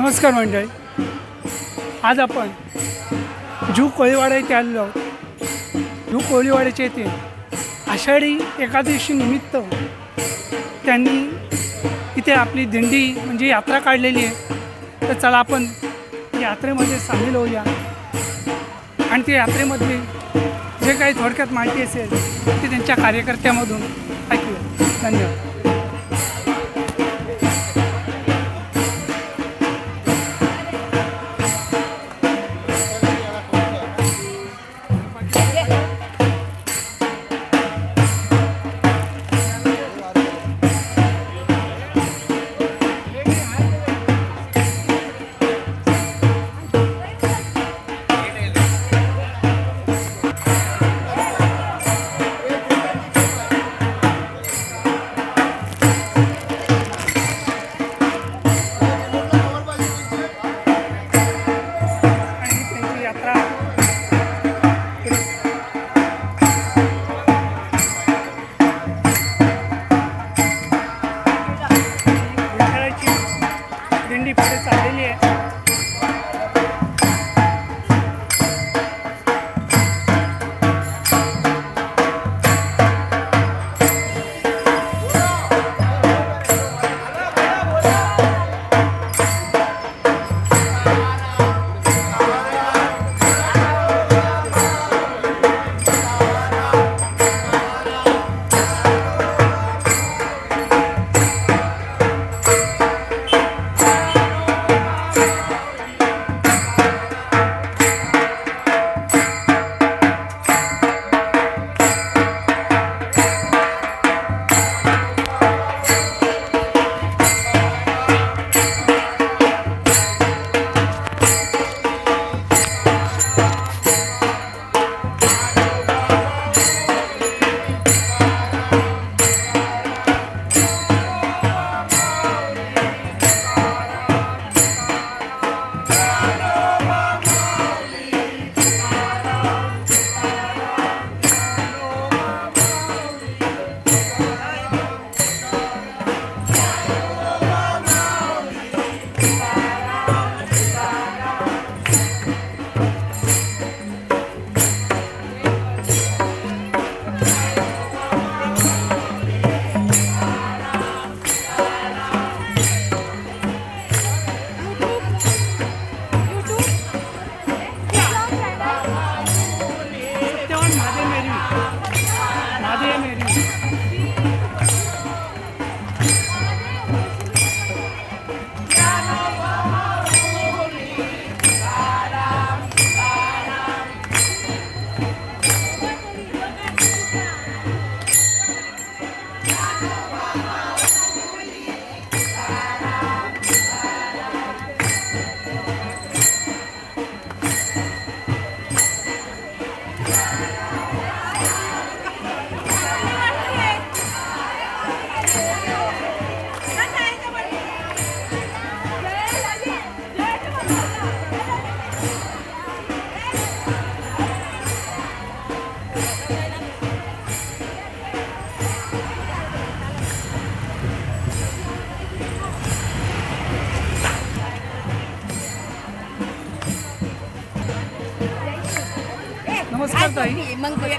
नमस्कार मंडळी. आज आपण जू कोळीवाडा येथे आलेलो आहोत. जू कोळीवाड्याच्या येथे आषाढी एकादशी निमित्त त्यांनी इथे आपली दिंडी म्हणजे यात्रा काढलेली आहे. तर चला आपण यात्रेमध्ये सामील होऊया. आणि त्या यात्रेमध्ये जे काही थोडक्यात माहिती असेल ते त्यांच्या कार्यकर्त्यामधून ऐकूया. धन्यवाद.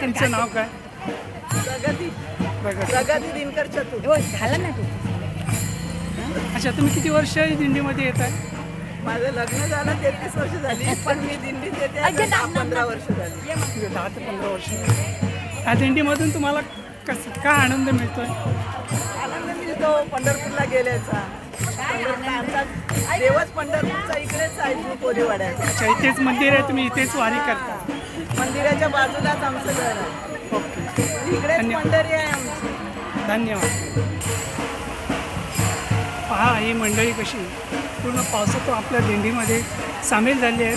तुमचं नाव काय? प्रगती. दिनकर चतुर. हो झालं ना तू. अच्छा तुम्ही किती वर्ष दिंडीमध्ये येत आहे? माझं लग्न झालं तेहतीस वर्ष झाली पण मी दिंडीत येते आता दहा पंधरा वर्ष झाली. म्हणजे दहा ते पंधरा वर्ष. या दिंडीमधून तुम्हाला कसं काय आनंद मिळतोय? आनंद मिळतो पंढरपूरला गेल्याचा. आमचा देवच पंढरपूरचा इकडेच आहे कोरीवाड्याचा अच्छा इथेच मंदिर आहे तुम्ही इथेच वारी करता. मंदिराच्या बाजूलाच आमचं घर आहे. ओके. इकडेच धन्यवाद. पंढरी आहे आमची. धन्यवाद. पहा ही मंडळी कशी. पूर्ण पावसात आपल्या दिंडीमध्ये सामील झाली आहेत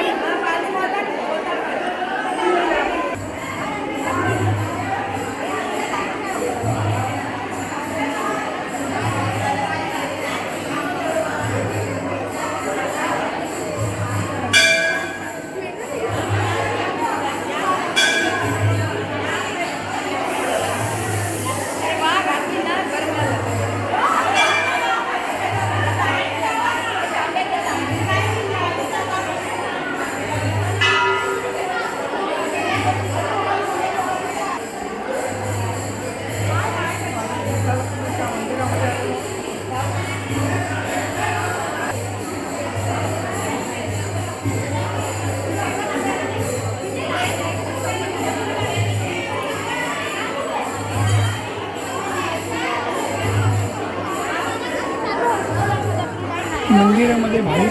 Happy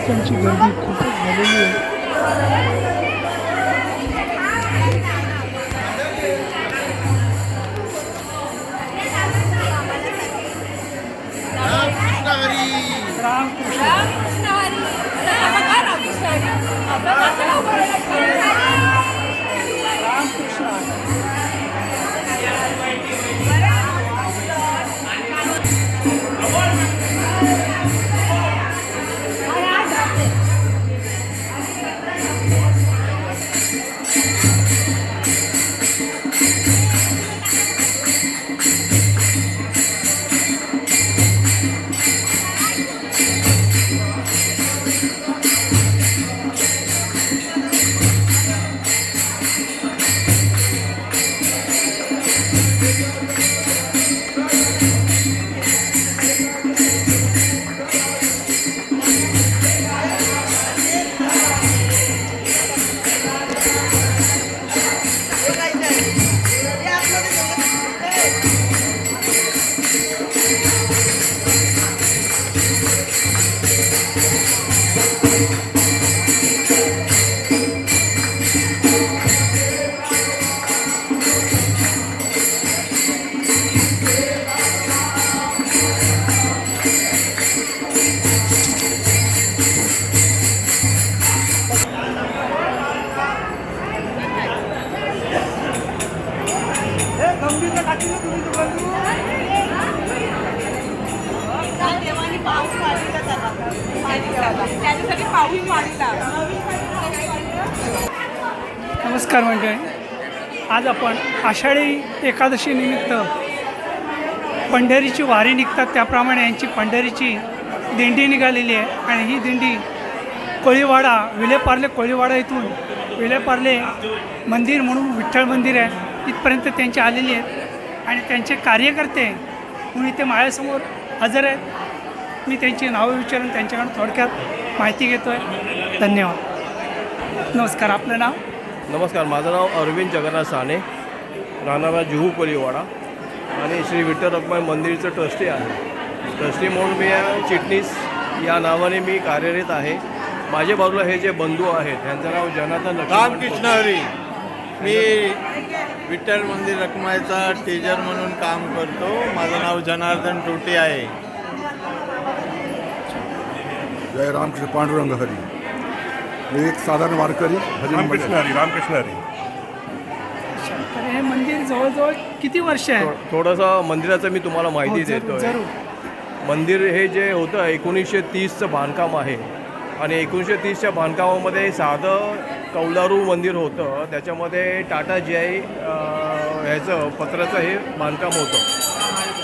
भाविकांची गर्दी खूपच झालेली आहे त्याच्यासाठी पाऊस वाढीला नमस्कार मंडळी. आज आपण आषाढी एकादशी निमित्त पंढरीची वारी निघतात. त्याप्रमाणे यांची पंढरीची दिंडी निघालेली आहे. आणि ही दिंडी कोळीवाडा विलेपार्ले कोळीवाडा इथून विलेपार्ले मंदिर म्हणून विठ्ठल मंदिर आहे. इथपर्यंत त्यांची आलेली आहेत. आणि त्यांचे कार्यकर्ते म्हणून इथे माझ्यासमोर हजर आहेत. मी त्यांची नावं विचारून त्यांच्याकडून थोडक्यात माहिती घेतो आहे धन्यवाद. नमस्कार आपलं नाव? नमस्कार माझं नाव अरविंद जगन्नाथ साने. राहणारा जुहू कोलीवाडा. आणि श्री विठ्ठल रखमाई मंदिरचं ट्रस्टी आहे. ट्रस्टी म्हणून मी या चिटणीस. या नावाने मी कार्यरत आहे. माझ्या बाजूला हे जे बंधू आहेत त्यांचं नाव जनार्दन रामकृष्ण हरी. मी विठ्ठल मंदिर रखमायचा टीचर म्हणून काम करतो. माझं नाव जनार्दन टोटे आहे. जय रामकृष्ण पांडुरंग हरी. मी एक साधारण वारकरी भजन रामकृष्ण. हरी रामकृष्ण हरी. तर हे मंदिर जवळजवळ किती वर्ष आहे? थोडंसं मंदिराचं मी तुम्हाला हो, माहिती जरूर देतो जरूर. मंदिर हे जे होतं एकोणीसशे तीसचं बांधकाम आहे. आणि एकोणीसशे तीसच्या बांधकामामध्ये साधं कौलारू मंदिर होतं. त्याच्यामध्ये टाटा जी आय ह्याचं पत्राचं हे बांधकाम होतं.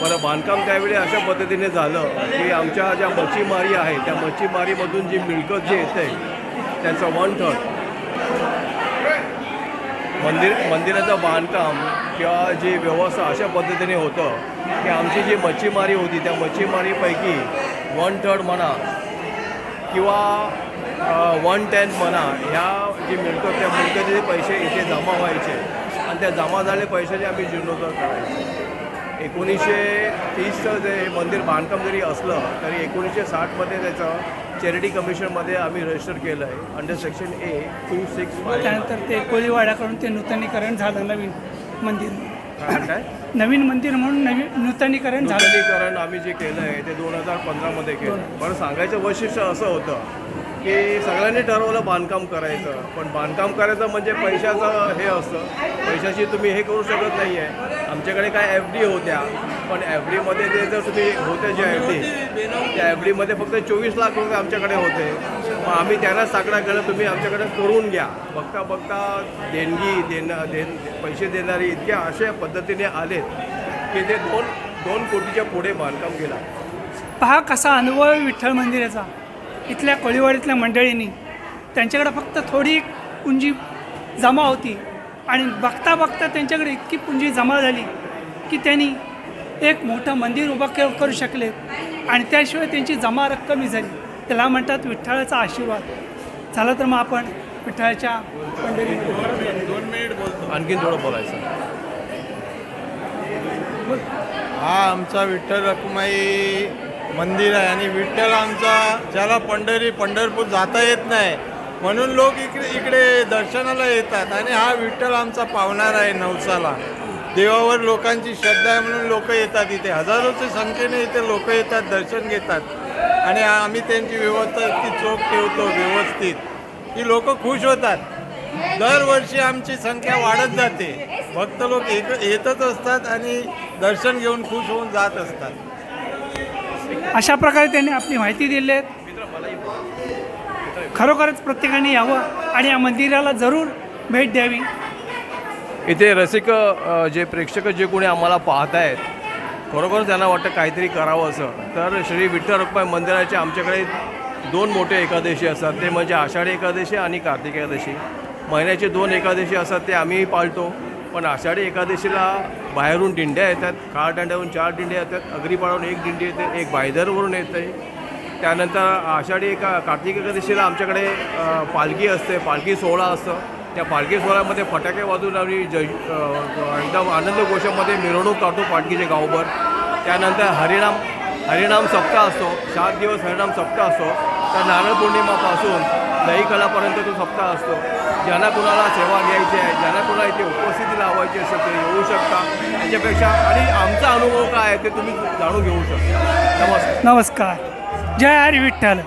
बरं बांधकाम त्यावेळी अशा पद्धतीने झालं की आमच्या ज्या मच्छीमारी आहे त्या मच्छीमारीमधून जी मिळकत जी येते त्याचं वन थर्ड मंदिर मंदिराचं बांधकाम किंवा जी व्यवस्था अशा पद्धतीने होतं की आमची जी मच्छीमारी होती त्या मच्छीमारीपैकी वन थर्ड म्हणा किंवा वन टेन्थ म्हणा ह्या जी मिळकत त्या मिळकतीचे पैसे इथे जमा व्हायचे आणि त्या जमा झाले पैशाचे आम्ही जीर्णोद्धार करायचे. एकोणीसशे तीसचं जे मंदिर बांधकाम जरी असलं तरी एकोणीसशे साठमध्ये त्याचं चॅरिटी कमिशनमध्ये आम्ही रजिस्टर केलं आहे under section A two six त्यानंतर ते कोळीवाड्याकडून ते नूतनीकरण झालं नवीन मंदिर. काय? नवीन मंदिर म्हणून नवीन नूतनीकरण नूतनीकरण आम्ही जे केलं आहे ते दोन हजार पंधरामध्ये केलं बरं सांगायचं वैशिष्ट्य असं होतं की सगळ्यांनी ठरवलं बांधकाम करायचं. पण बांधकाम करायचं म्हणजे पैशाचं हे असतं. पैशाची तुम्ही हे करू शकत नाही आहे आमच्याकडे काय एफ डी होत्या पण एफ डीमध्ये ते जर तुम्ही होते जे एफ डी त्या एफ डीमध्ये फक्त चोवीस लाख रुपये आमच्याकडे होते. मग आम्ही त्यांना साकडा केलं तुम्ही आमच्याकडे करून घ्या. बघता बघता देणगी देणं देण पैसे देणारी इतक्या अशा पद्धतीने आलेत की ते दोन दोन कोटीच्या पुढे बांधकाम केला. पहा कसा अनुभव आहे विठ्ठल मंदिराचा. इथल्या कोळीवाडीतल्या मंडळींनी त्यांच्याकडे फक्त थोडी पुंजी जमा होती. आणि बघता बघता त्यांच्याकडे इतकी पुंजी जमा झाली की त्यांनी एक मोठं मंदिर उभं के करू शकले. आणि त्याशिवाय त्यांची जमा रक्कमही झाली. त्याला म्हणतात विठ्ठलाचा आशीर्वाद. झाला तर मग आपण विठ्ठलाच्या मंडळीमध्ये दोन मिनिट बोलतो आणखीन थोडं बोलायचं. हा आमचा विठ्ठल रखुमाई मंदिर आहे आणि विठ्ठल आमचा ज्याला पंढरी पंढरपूर जाता येत नाही म्हणून लोक इकडे इकडे दर्शनाला येतात. आणि हा विठ्ठल आमचा पावणार आहे नवसाला. देवावर लोकांची श्रद्धा आहे म्हणून लोक येतात इथे. हजारोच्या संख्येने इथे लोक येतात दर्शन घेतात. आणि आम्ही त्यांची व्यवस्था इतकी चोख ठेवतो व्यवस्थित. की लोक खुश होतात. दरवर्षी आमची संख्या वाढत जाते. भक्त लोक एक येतच असतात आणि दर्शन घेऊन खुश होऊन जात असतात. अशा प्रकारे त्यांनी आपली माहिती दिली. आहे खरोखरच प्रत्येकाने यावं आणि या मंदिराला जरूर भेट द्यावी. इथे रसिक जे प्रेक्षक जे कोणी आम्हाला पाहत आहेत खरोखर त्यांना वाटतं काहीतरी करावं असं. तर श्री विठ्ठल रुक्माई मंदिराचे आमच्याकडे दोन मोठे एकादशी असतात. ते म्हणजे आषाढी एकादशी आणि कार्तिक एकादशी. महिन्याचे दोन एकादशी असतात ते आम्हीही पाळतो. पण आषाढी एकादशीला बाहेरून दिंड्या येतात काळ दांड्यावरून चार दिंड्या येतात अग्रीपाडावरून एक दिंडी येते एक बायदरवरून येते. त्यानंतर आषाढी एका कार्तिक एकादशीला आमच्याकडे पालखी असते पालखी सोहळा असतं. त्या पालखी सोहळ्यामध्ये फटाके वाजून आम्ही जय एकदम आनंदकोशामध्ये मिरवणूक काढतो पालखीचे गावभर त्यानंतर हरिनाम हरिनाम सप्ताह असतो. सात दिवस हरिणाम सप्ताह असतो. तर नारळ पौर्णिमापासून दहीकलापर्यंत तो सप्ताह असतो. ज्यांना कुणाला सेवा घ्यायची आहे ज्यांना कुणाला इथे उपस्थिती लावायची असेल ते येऊ शकता. त्याच्यापेक्षा आणि आमचा अनुभव काय आहे ते तुम्ही जाणून घेऊ शकता. नमस्कार. नमस्कार. जय हरी विठ्ठल.